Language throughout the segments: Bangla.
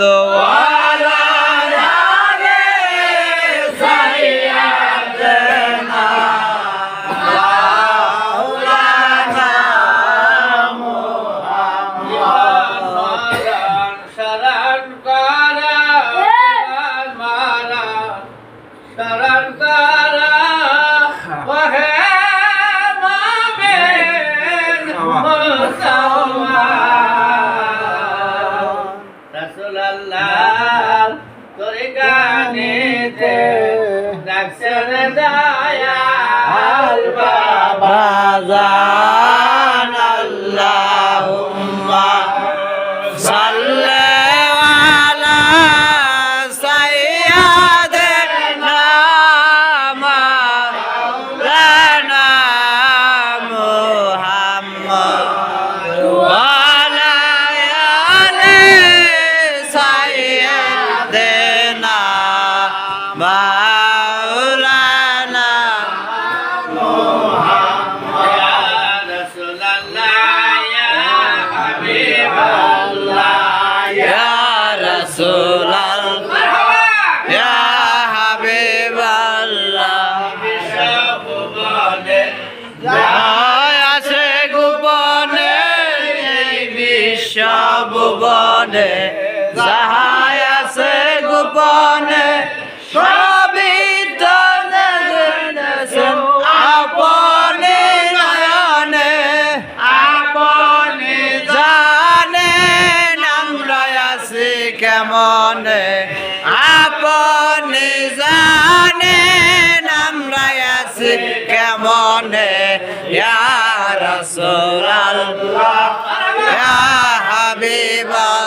দাও। দয়াল বাবা জান আল্লাহুম্মা সাল্লা আলা সাইয়্যিদিনা মাওলানা মুহাম্মদ Bye. বিশ্ব ভুবনে যাহাই আছে গোপনে, সবই আপনি নয়নে, আপনি জানেন আমরা আছি কেমনে। আপনি জানেন আমরা আছি কেমনে। ইয়া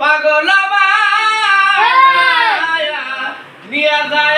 পাগল বায়া নিয়া যায়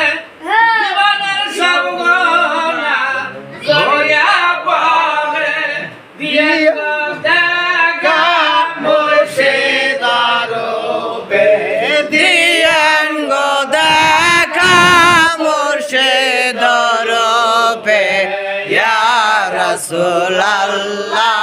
রাসূলুল্লাহ।